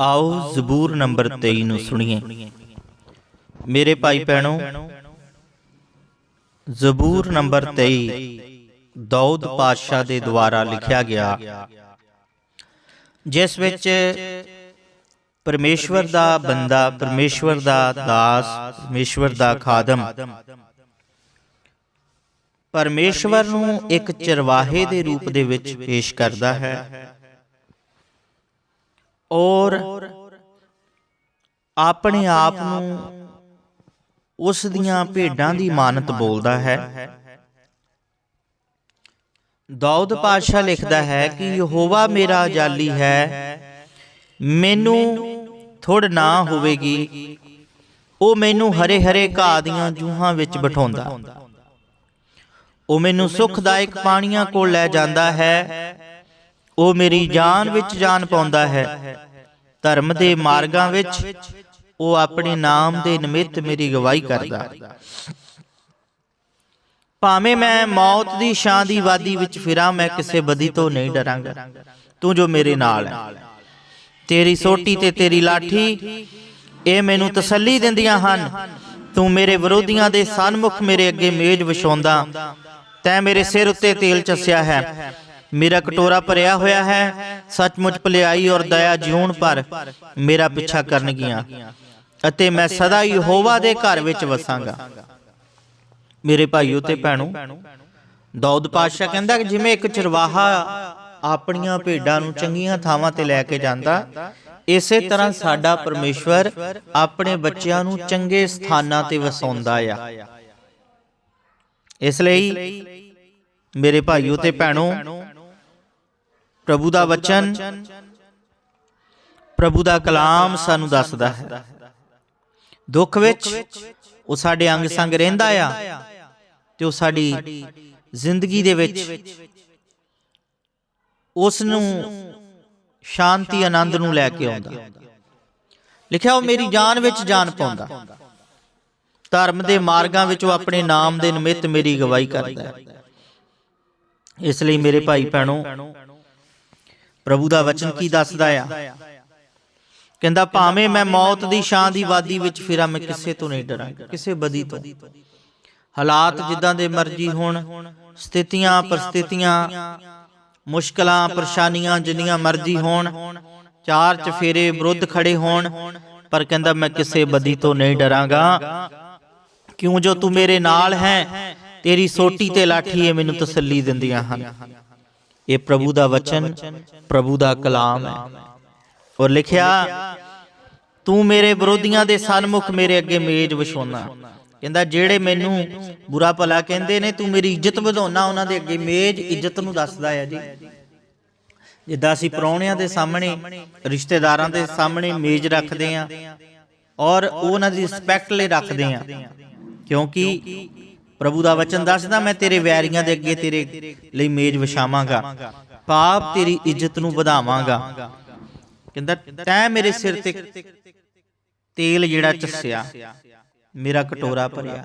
ਆਓ ਜ਼ਬੂਰ ਨੰਬਰ 23 ਨੂੰ ਸੁਣੀਏ। ਮੇਰੇ ਭਾਈ ਭੈਣੋ, ਜ਼ਬੂਰ ਨੰਬਰ 23 ਦਾਊਦ ਪਾਤਸ਼ਾਹ ਦੇ ਦੁਆਰਾ ਲਿਖਿਆ ਗਿਆ। ਜਿਸ ਵਿੱਚ ਪਰਮੇਸ਼ਵਰ ਦਾ ਬੰਦਾ, ਪਰਮੇਸ਼ਵਰ ਦਾ ਦਾਸ, ਪਰਮੇਸ਼ਵਰ ਦਾ ਖਾਦਮ। ਪਰਮੇਸ਼ਵਰ ਨੂੰ ਇੱਕ ਚਰਵਾਹੇ ਦੇ ਰੂਪ ਦੇ ਵਿੱਚ ਪੇਸ਼ ਕਰਦਾ ਹੈ। ਔਰ ਆਪਣੇ ਆਪ ਨੂੰ ਉਸ ਦੀਆਂ ਭੇਡਾਂ ਦੀ ਮਾਨਤ ਬੋਲਦਾ ਹੈ। ਦਾਊਦ ਪਾਤਸ਼ਾਹ ਲਿਖਦਾ ਹੈ ਕਿ ਯਹੋਵਾ ਮੇਰਾ ਜਾਲੀ ਹੈ, ਮੈਨੂੰ ਥੋੜ ਨਾ ਹੋਵੇਗੀ, ਉਹ ਮੈਨੂੰ ਹਰੇ ਹਰੇ ਘਾਹ ਦੀਆਂ ਜੂਹਾਂ ਵਿੱਚ ਬਿਠਾਉਂਦਾ। ਉਹ ਮੈਨੂੰ ਸੁਖਦਾਇਕ ਪਾਣੀਆਂ ਕੋਲ ਲੈ ਜਾਂਦਾ ਹੈ, ਉਹ ਮੇਰੀ ਜਾਨ ਵਿੱਚ ਜਾਨ ਪਾਉਂਦਾ ਹੈ। ਧਰਮ ਦੇ ਮਾਰਗਾਂ ਵਿੱਚ ਉਹ ਆਪਣੇ ਨਾਮ ਦੇ ਨਿਮਿਤ ਮੇਰੀ ਗਵਾਹੀ ਕਰਦਾ। ਭਾਵੇਂ ਮੈਂ ਮੌਤ ਦੀ ਛਾਂ ਦੀ ਵਾਦੀ ਵਿੱਚ ਫਿਰਾਂ ਮੈਂ ਕਿਸੇ ਬਦੀ ਤੋਂ ਨਹੀਂ ਡਰਾਂਗਾ। ਤੂੰ ਜੋ ਮੇਰੇ ਨਾਲ ਹੈ। ਤੇਰੀ ਸੋਟੀ ਤੇ ਤੇਰੀ ਲਾਠੀ ਇਹ ਮੈਨੂੰ ਤਸੱਲੀ ਦਿੰਦੀਆਂ ਹਨ। ਤੂੰ ਮੇਰੇ ਵਿਰੋਧੀਆਂ ਦੇ ਸਨਮੁਖ ਮੇਰੇ ਅੱਗੇ ਮੇਜ਼ ਵਿਛਾਉਂਦਾ। ਤੈਂ ਮੇਰੇ ਸਿਰ ਉੱਤੇ ਤੇਲ ਚੱਸਿਆ ਹੈ। ਮੇਰਾ ਕਟੋਰਾ ਭਰਿਆ ਹੋਇਆ ਹੈ, ਸੱਚਮੁੱਚ ਭਲਾਈ ਔਰ ਦਇਆ ਜਿਉਣ ਪਰ ਮੇਰਾ ਪਿੱਛਾ ਕਰਨਗੀਆਂ ਅਤੇ ਮੈਂ ਸਦਾ ਯਹੋਵਾ ਦੇ ਘਰ ਵਿੱਚ ਵਸਾਂਗਾ। ਮੇਰੇ ਭਾਈਓ ਤੇ ਭੈਣੋ, ਦਾਊਦ ਪਾਤਸ਼ਾਹ ਕਹਿੰਦਾ ਕਿ ਜਿਵੇਂ ਇੱਕ ਚਰਵਾਹਾ ਆਪਣੀਆਂ ਭੇਡਾਂ ਨੂੰ ਚੰਗੀਆਂ ਥਾਵਾਂ ਤੇ ਲੈ ਕੇ ਜਾਂਦਾ, ਇਸੇ ਤਰ੍ਹਾਂ ਸਾਡਾ ਪਰਮੇਸ਼ਵਰ ਆਪਣੇ ਬੱਚਿਆਂ ਨੂੰ ਚੰਗੇ ਸਥਾਨਾਂ ਤੇ ਵਸਾਉਂਦਾ ਆ। ਇਸ ਲਈ ਮੇਰੇ ਭਾਈਓ ਤੇ ਭੈਣੋ ਪ੍ਰਭੂ ਦਾ ਵਚਨ, ਪ੍ਰਭੂ ਦਾ ਕਲਾਮ ਸਾਨੂੰ ਦੱਸਦਾ ਹੈ। ਦੁੱਖ ਵਿੱਚ ਉਹ ਸਾਡੇ ਅੰਗ ਸੰਗ ਰਹਿੰਦਾ ਆ ਤੇ ਉਹ ਸਾਡੀ ਜ਼ਿੰਦਗੀ ਦੇ ਵਿੱਚ ਉਸ ਨੂੰ ਸ਼ਾਂਤੀ, ਆਨੰਦ ਨੂੰ ਲੈ ਕੇ ਆਉਂਦਾ। ਲਿਖਿਆ ਉਹ ਮੇਰੀ ਜਾਨ ਵਿੱਚ ਜਾਨ ਪਾਉਂਦਾ। ਧਰਮ ਦੇ ਮਾਰਗਾਂ ਵਿੱਚ ਉਹ ਆਪਣੇ ਨਾਮ ਦੇ ਨਿਮਿਤ ਮੇਰੀ ਗਵਾਹੀ ਕਰਦਾ ਹੈ। ਇਸ ਲਈ ਮੇਰੇ ਭਾਈ ਭੈਣੋ ਪ੍ਰਭੂ ਦਾ ਵਚਨ ਕੀ ਦੱਸਦਾ ਆ? ਕਹਿੰਦਾ ਭਾਵੇਂ ਮੈਂ ਮੌਤ ਦੀ ਛਾਂ ਦੀ ਵਾਦੀ ਵਿੱਚ ਫਿਰਾਂ ਮੈਂ ਕਿਸੇ ਤੋਂ ਨਹੀਂ ਡਰਾਂਗਾ ਕਿਸੇ ਬਦੀ ਤੋਂ। ਹਾਲਾਤ ਜਿੱਦਾਂ ਦੇ ਮਰਜ਼ੀ ਹੋਣ ਸਥਿਤੀਆਂ ਪਰਿਸਥਿਤੀਆਂ ਮੁਸ਼ਕਲਾਂ ਪਰੇਸ਼ਾਨੀਆਂ ਜਿੰਨੀਆਂ ਮਰਜ਼ੀ ਹੋਣ ਚਾਰ ਚਫੇਰੇ ਵਿਰੁੱਧ ਖੜੇ ਹੋਣ ਪਰ ਕਹਿੰਦਾ ਮੈਂ ਕਿਸੇ ਬਦੀ ਤੋਂ ਨਹੀਂ ਡਰਾਂਗਾ। ਕਿਉਂ ਜੋ ਤੂੰ ਮੇਰੇ ਨਾਲ ਹੈ ਤੇਰੀ ਸੋਟੀ ਤੇ ਲਾਠੀ ਇਹ ਮੈਨੂੰ ਤਸੱਲੀ ਦਿੰਦੀਆਂ ਹਨ। ਇਹ ਪ੍ਰਭੂ ਦਾ ਵਚਨ, ਪ੍ਰਭੂ ਦਾ ਕਲਾਮ ਹੈ। ਔਰ ਲਿਖਿਆ, ਤੂੰ ਮੇਰੇ ਵਿਰੋਧੀਆਂ ਦੇ ਸਨਮੁਖ ਮੇਰੇ ਅੱਗੇ ਮੇਜ਼ ਵਿਛਾਉਣਾ ਕਹਿੰਦਾ, ਜਿਹੜੇ ਮੈਨੂੰ ਬੁਰਾ ਭਲਾ ਕਹਿੰਦੇ ਨੇ, ਤੂੰ ਮੇਰੀ ਇੱਜ਼ਤ ਵਧਾਉਣਾ, ਉਹਨਾਂ ਦੇ ਅੱਗੇ ਮੇਜ਼ ਇੱਜ਼ਤ ਨੂੰ ਦੱਸਦਾ ਹੈ ਜੀ। ਜਿੱਦਾਂ ਅਸੀਂ ਪਰੌਣਿਆਂ ਦੇ ਸਾਹਮਣੇ, ਰਿਸ਼ਤੇਦਾਰਾਂ ਦੇ ਸਾਹਮਣੇ ਮੇਜ਼ ਰੱਖਦੇ ਆਂ ਔਰ ਉਹਨਾਂ ਦੀ ਰਿਸਪੈਕਟ ਲਈ ਰੱਖਦੇ ਆਂ ਕਿਉਂਕਿ ਪ੍ਰਭੂ ਦਾ ਵਚਨ ਦੱਸਦਾ, ਮੈਂ ਤੇਰੇ ਵੈਰੀਆਂ ਦੇ ਅੱਗੇ ਤੇਰੇ ਲਈ ਮੇਜ਼ ਵਿਛਾਵਾਂਗਾ। ਪਾਪ ਤੇਰੀ ਇੱਜ਼ਤ ਨੂੰ ਵਧਾਵਾਂਗਾ। ਕਹਿੰਦਾ, ਤੈਂ ਮੇਰੇ ਸਿਰ ਤੇ ਤੇਲ ਜਿਹੜਾ ਚੱਸਿਆ, ਮੇਰਾ ਕਟੋਰਾ ਭਰਿਆ।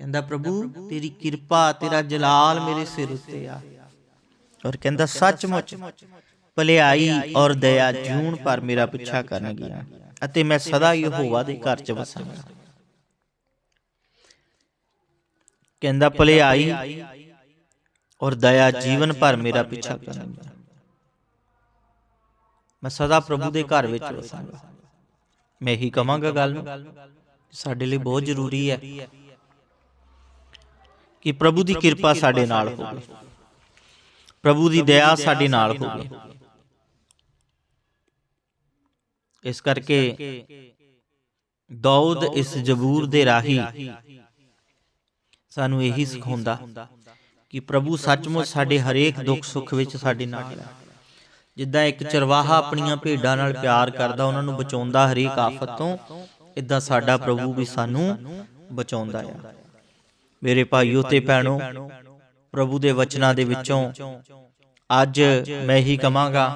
ਕਹਿੰਦਾ, ਪ੍ਰਭੂ, ਤੇਰੀ ਕਿਰਪਾ, ਤੇਰਾ ਜਲਾਲ ਮੇਰੇ ਸਿਰ ਉੱਤੇ ਆ। ਔਰ ਕਹਿੰਦਾ, ਸੱਚਮੁੱਚ ਭਲਾਈ ਔਰ ਦਇਆ ਜੂਣ ਪਰ ਮੇਰਾ ਪਿੱਛਾ ਕਰਨਗੀਆਂ, ਅਤੇ ਮੈਂ ਸਦਾ ਯਹੋਵਾ ਦੇ ਘਰ ਚ ਵਸਾਂਗਾ। ਕਹਿੰਦਾ ਭਲਾਈ ਔਰ ਦਇਆ ਜੀਵਨ ਭਰ ਮੇਰਾ ਪਿੱਛਾ ਕਰਨਗੀਆਂ ਮੈਂ ਸਦਾ ਪ੍ਰਭੂ ਦੇ ਘਰ ਵਿੱਚ ਵਸਾਂਗਾ। ਮੈਂ ਇਹੀ ਕਵਾਂਗਾ ਗੱਲ ਨੂੰ ਸਾਡੇ ਲਈ ਬਹੁਤ ਜ਼ਰੂਰੀ ਹੈ ਕਿ ਪ੍ਰਭੂ ਦੀ ਕਿਰਪਾ ਸਾਡੇ ਨਾਲ ਹੋਵੇ। ਪ੍ਰਭੂ ਦੀ ਦਇਆ ਸਾਡੇ ਨਾਲ ਹੋਵੇ। ਇਸ ਕਰਕੇ ਦਾਊਦ ਇਸ ਜ਼ਬੂਰ ਦੇ ਰਾਹੀ ਸਾਨੂੰ ਇਹੀ ਸਿਖਾਉਂਦਾ ਕਿ ਪ੍ਰਭੂ ਸੱਚਮੁੱਚ ਸਾਡੇ ਹਰੇਕ ਦੁੱਖ ਸੁੱਖ ਵਿੱਚ ਸਾਡੇ ਨਾਲ ਹੈ। ਜਿੱਦਾਂ ਇੱਕ ਚਰਵਾਹਾ ਆਪਣੀਆਂ ਭੇਡਾਂ ਨਾਲ ਪਿਆਰ ਕਰਦਾ ਉਹਨਾਂ ਨੂੰ ਬਚਾਉਂਦਾ ਹਰੇਕ ਆਫਤ ਤੋਂ ਇਦਾਂ ਸਾਡਾ ਪ੍ਰਭੂ ਵੀ ਸਾਨੂੰ ਬਚਾਉਂਦਾ ਹੈ। ਮੇਰੇ ਭਾਈਓ ਤੇ ਭੈਣੋ ਪ੍ਰਭੂ ਦੇ ਵਚਨਾਂ ਦੇ ਵਿੱਚੋਂ ਅੱਜ ਮੈਂ ਇਹੀ ਕਹਾਂਗਾ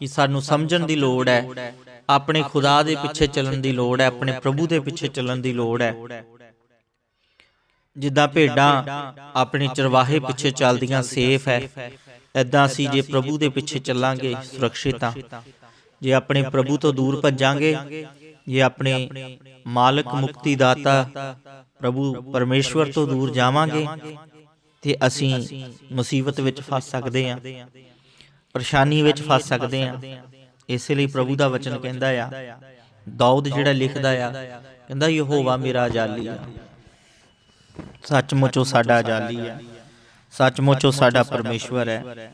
ਕਿ ਸਾਨੂੰ ਸਮਝਣ ਦੀ ਲੋੜ ਹੈ। ਆਪਣੇ ਖੁਦਾ ਦੇ ਪਿੱਛੇ ਚੱਲਣ ਦੀ ਲੋੜ ਹੈ। ਆਪਣੇ ਪ੍ਰਭੂ ਦੇ ਪਿੱਛੇ ਚੱਲਣ ਦੀ ਲੋੜ ਹੈ। ਜਿੱਦਾਂ ਭੇਡਾਂ ਆਪਣੇ ਚਰਵਾਹੇ ਪਿੱਛੇ ਚੱਲਦੀਆਂ ਸੇਫ ਹੈ। ਐਦਾਂ ਅਸੀਂ ਜੇ ਪ੍ਰਭੂ ਦੇ ਪਿੱਛੇ ਚੱਲਾਂਗੇ ਸੁਰੱਖਿਅਤ ਹਾਂ। ਜੇ ਆਪਣੇ ਪ੍ਰਭੂ ਤੋਂ ਦੂਰ ਭੱਜਾਂਗੇ ਜੇ ਆਪਣੇ ਮਾਲਕ ਮੁਕਤੀ ਦਾਤਾ ਪ੍ਰਭੂ ਪਰਮੇਸ਼ਵਰ ਤੋਂ ਦੂਰ ਜਾਵਾਂਗੇ ਤੇ ਅਸੀਂ ਮੁਸੀਬਤ ਵਿੱਚ ਫਸ ਸਕਦੇ ਹਾਂ। ਪਰੇਸ਼ਾਨੀ ਵਿੱਚ ਫਸ ਸਕਦੇ ਹਾਂ। ਇਸੇ ਲਈ ਪ੍ਰਭੂ ਦਾ ਵਚਨ ਕਹਿੰਦਾ ਆ ਦਾਊਦ ਜਿਹੜਾ ਲਿਖਦਾ ਆ ਕਹਿੰਦਾ ਯਹੋਵਾ ਮੇਰਾ ਜਾਲੀ ਆ। ਸੱਚਮੁੱਚ ਉਹ ਸਾਡਾ ਜਾਲੀ ਆ। ਸੱਚਮੁੱਚ ਉਹ ਸਾਡਾ ਪਰਮੇਸ਼ਵਰ ਹੈ।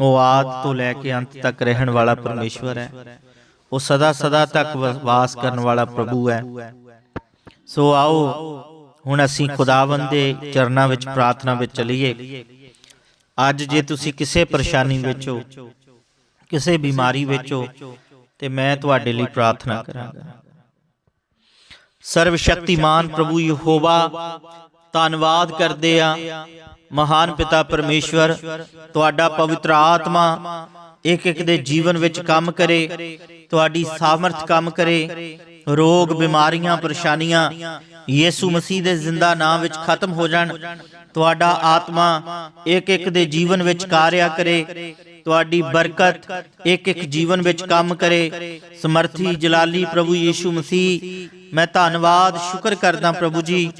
ਉਹ ਆਦ ਤੋਂ ਲੈ ਕੇ ਅੰਤ ਤੱਕ ਰਹਿਣ ਵਾਲਾ ਪਰਮੇਸ਼ਵਰ ਹੈ। ਉਹ ਸਦਾ ਸਦਾ ਤੱਕ ਵਾਸ ਕਰਨ ਵਾਲਾ ਪ੍ਰਭੂ ਹੈ। ਸੋ ਆਓ ਹੁਣ ਅਸੀਂ ਖੁਦਾਵੰਦ ਦੇ ਚਰਨਾਂ ਵਿੱਚ ਪ੍ਰਾਰਥਨਾ ਵਿੱਚ ਚਲੀਏ। ਅੱਜ ਜੇ ਤੁਸੀਂ ਕਿਸੇ ਪਰੇਸ਼ਾਨੀ ਵਿੱਚ ਹੋ ਕਿਸੇ ਬਿਮਾਰੀ ਵਿੱਚ ਹੋ ਤੇ ਮੈਂ ਤੁਹਾਡੇ ਲਈ ਪ੍ਰਾਰਥਨਾ ਕਰਾਂਗਾ। ਸਰਵ ਸ਼ਕਤੀਮਾਨ ਪ੍ਰਭੂ ਯਹੋਵਾ ਧੰਨਵਾਦ ਕਰਦੇ ਆ ਮਹਾਨ ਪਿਤਾ ਪਰਮੇਸ਼ਵਰ, ਤੁਹਾਡਾ ਪਵਿੱਤਰ ਆਤਮਾ ਇੱਕ ਇੱਕ ਦੇ ਜੀਵਨ ਵਿੱਚ ਕੰਮ ਕਰੇ, ਤੁਹਾਡੀ ਸਾਮਰਥ ਕੰਮ ਕਰੇ, ਰੋਗ, ਬਿਮਾਰੀਆਂ, ਪਰੇਸ਼ਾਨੀਆਂ ਯੀਸੂ ਮਸੀਹ ਦੇ ਜ਼ਿੰਦਾ ਨਾਮ ਵਿੱਚ ਖਤਮ ਹੋ ਜਾਣ, ਤੁਹਾਡਾ ਆਤਮਾ ਇੱਕ ਇੱਕ ਦੇ ਜੀਵਨ ਵਿੱਚ ਕਾਰਿਆ ਕਰੇ, ਤੁਹਾਡੀ ਬਰਕਤ ਇੱਕ ਇੱਕ ਜੀਵਨ ਵਿੱਚ ਕੰਮ ਕਰੇ। ਸਮਰਥੀ ਜਲਾਲੀ ਪ੍ਰਭੂ ਯੀਸ਼ੂ ਮਸੀਹ, ਮੈਂ ਧੰਨਵਾਦ, ਸ਼ੁਕਰ ਕਰਦਾ ਪ੍ਰਭੂ ਜੀ।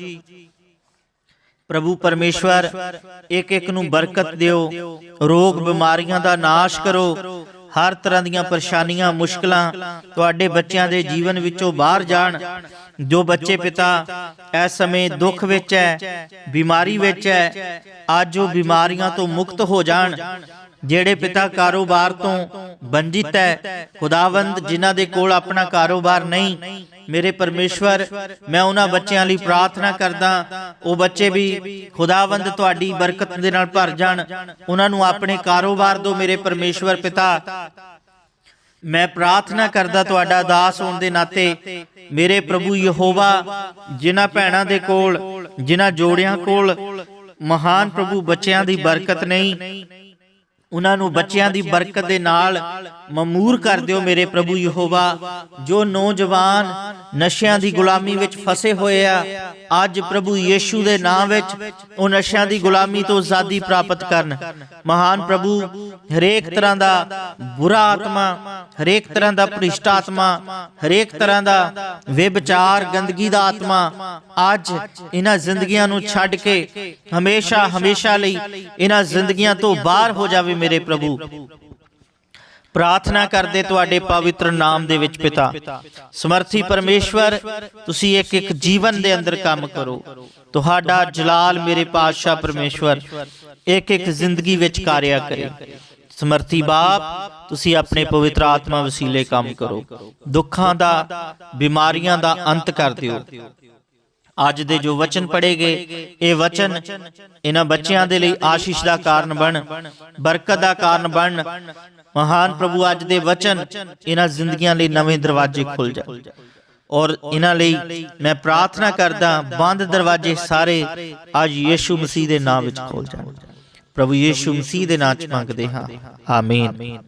ਪ੍ਰਭੂ ਪਰਮੇਸ਼ਵਰ ਇੱਕ ਇੱਕ ਨੂੰ ਬਰਕਤ ਦਿਓ, ਰੋਗ ਬਿਮਾਰੀਆਂ ਦਾ ਨਾਸ਼ ਕਰੋ, ਹਰ ਤਰ੍ਹਾਂ ਦੀਆਂ ਪਰੇਸ਼ਾਨੀਆਂ, ਮੁਸ਼ਕਲਾਂ ਤੁਹਾਡੇ ਬੱਚਿਆਂ ਦੇ ਜੀਵਨ ਵਿੱਚੋਂ ਬਾਹਰ ਜਾਣ। ਜੋ ਬੱਚੇ ਪਿਤਾ, ਇਸ ਸਮੇਂ ਦੁੱਖ ਵਿੱਚ ਹੈ, ਬਿਮਾਰੀ ਵਿੱਚ ਹੈ, ਅੱਜ ਉਹ ਬਿਮਾਰੀਆਂ ਤੋਂ ਮੁਕਤ ਹੋ ਜਾਣ। ਜਿਹੜੇ ਪਿਤਾ ਕਾਰੋਬਾਰ ਤੋਂ ਵੰਜਿਤ ਹੈ, ਖੁਦਾਵੰਦ ਜਿਨ੍ਹਾਂ ਦੇ ਕੋਲ ਆਪਣਾ ਕਾਰੋਬਾਰ ਨਹੀਂ, ਮੇਰੇ ਪਰਮੇਸ਼ਵਰ, ਮੈਂ ਉਹਨਾਂ ਬੱਚਿਆਂ ਲਈ ਪ੍ਰਾਰਥਨਾ ਕਰਦਾ, ਉਹ ਬੱਚੇ ਵੀ ਖੁਦਾਵੰਦ ਤੁਹਾਡੀ ਬਰਕਤ ਦੇ ਨਾਲ ਭਰ ਜਾਣ, ਉਹਨਾਂ ਨੂੰ ਆਪਣੇ ਕਾਰੋਬਾਰ ਦੋ, ਮੇਰੇ ਪਰਮੇਸ਼ਵਰ ਪਿਤਾ। ਮੈਂ ਪ੍ਰਾਰਥਨਾ ਕਰਦਾ ਤੁਹਾਡਾ ਦਾਸ ਹੋਣ ਦੇ ਨਾਤੇ, ਮੇਰੇ ਪ੍ਰਭੂ ਯਹੋਵਾ, ਜਿਨ੍ਹਾਂ ਭੈਣਾਂ ਦੇ ਕੋਲ, ਜਿਨ੍ਹਾਂ ਜੋੜਿਆਂ ਕੋਲ ਮਹਾਨ ਪ੍ਰਭੂ ਬੱਚਿਆਂ ਦੀ ਬਰਕਤ ਨਹੀਂ ਉਹਨਾਂ ਨੂੰ ਬੱਚਿਆਂ ਦੀ ਬਰਕਤ ਦੇ ਨਾਲ ਮਮੂਰ ਕਰ ਦਿਓ ਮੇਰੇ ਪ੍ਰਭੂ ਯਹੋਵਾ ਜੋ ਨੌਜਵਾਨ ਨਸ਼ਿਆਂ ਦੀ ਗੁਲਾਮੀ ਵਿੱਚ ਫਸੇ ਹੋਏ ਆ ਅੱਜ ਪ੍ਰਭੂ ਯੀਸ਼ੂ ਦੇ ਨਾਮ ਵਿੱਚ ਉਹ ਨਸ਼ਿਆਂ ਦੀ ਗੁਲਾਮੀ ਤੋਂ ਆਜ਼ਾਦੀ ਪ੍ਰਾਪਤ ਕਰਨ। ਮਹਾਨ ਪ੍ਰਭੂ ਹਰੇਕ ਤਰ੍ਹਾਂ ਦਾ ਬੁਰਾ ਆਤਮਾ ਹਰੇਕ ਤਰ੍ਹਾਂ ਦਾ ਭ੍ਰਿਸ਼ਟ ਆਤਮਾ ਹਰੇਕ ਤਰ੍ਹਾਂ ਦਾ ਵਿਭਚਾਰ ਗੰਦਗੀ ਦਾ ਆਤਮਾ ਅੱਜ ਇਹਨਾਂ ਜ਼ਿੰਦਗੀਆਂ ਨੂੰ ਛੱਡ ਕੇ ਹਮੇਸ਼ਾ ਹਮੇਸ਼ਾ ਲਈ ਇਹਨਾਂ ਜ਼ਿੰਦਗੀਆਂ ਤੋਂ ਬਾਹਰ ਹੋ ਜਾਵੇ ਮੇਰੇ ਪ੍ਰਭੂ। ਪ੍ਰਾਰਥਨਾ ਕਰਦੇ ਤੁਹਾਡੇ ਪਵਿੱਤਰ ਨਾਮ ਦੇ ਵਿੱਚ ਪਿਤਾ। ਸਮਰਥੀ ਪਰਮੇਸ਼ਵਰ, ਤੁਸੀਂ ਇੱਕ ਇੱਕ ਜੀਵਨ ਦੇ ਅੰਦਰ ਕੰਮ ਕਰੋ। ਤੁਹਾਡਾ ਜਲਾਲ ਮੇਰੇ ਪਾਤਸ਼ਾਹ ਪਰਮੇਸ਼ਵਰ, ਇੱਕ ਇੱਕ ਜ਼ਿੰਦਗੀ ਵਿੱਚ ਕਾਰਿਆ ਕਰੇ। ਸਮਰਥੀ ਬਾਪ, ਤੁਸੀਂ ਆਪਣੇ ਪਵਿੱਤਰ ਆਤਮਾ ਵਸੀਲੇ ਕੰਮ ਕਰੋ। ਦੁੱਖਾਂ ਦਾ, ਬਿਮਾਰੀਆਂ ਦਾ ਅੰਤ ਕਰ ਦਿਓ। ਅੱਜ ਦੇ ਜੋ ਵਚਨ ਪੜੇ ਗਏ, ਇਹ ਵਚਨ ਇਹਨਾਂ ਬੱਚਿਆਂ ਦੇ ਲਈ ਆਸ਼ੀਸ਼ ਦਾ ਕਾਰਨ ਬਣ, ਬਰਕਤ ਦਾ ਕਾਰਨ ਬਣ। ਮਹਾਨ ਪ੍ਰਭੂ ਅੱਜ ਦੇ ਵਚਨ ਇਹਨਾਂ ਜ਼ਿੰਦਗੀਆਂ ਲਈ ਨਵੇਂ ਦਰਵਾਜ਼ੇ ਖੁੱਲ ਜਾਣ। ਔਰ ਇਹਨਾਂ ਲਈ ਮੈਂ ਪ੍ਰਾਰਥਨਾ ਕਰਦਾ, ਬੰਦ ਦਰਵਾਜ਼ੇ ਸਾਰੇ ਅੱਜ ਯੀਸ਼ੂ ਮਸੀਹ ਦੇ ਨਾਮ ਵਿੱਚ ਖੁੱਲ ਜਾਣ। ਪ੍ਰਭੂ ਯੀਸ਼ੂ ਮਸੀਹ ਦੇ ਨਾਮ ਚ ਮੰਗਦੇ ਹਾਂ। ਆਮੀਨ।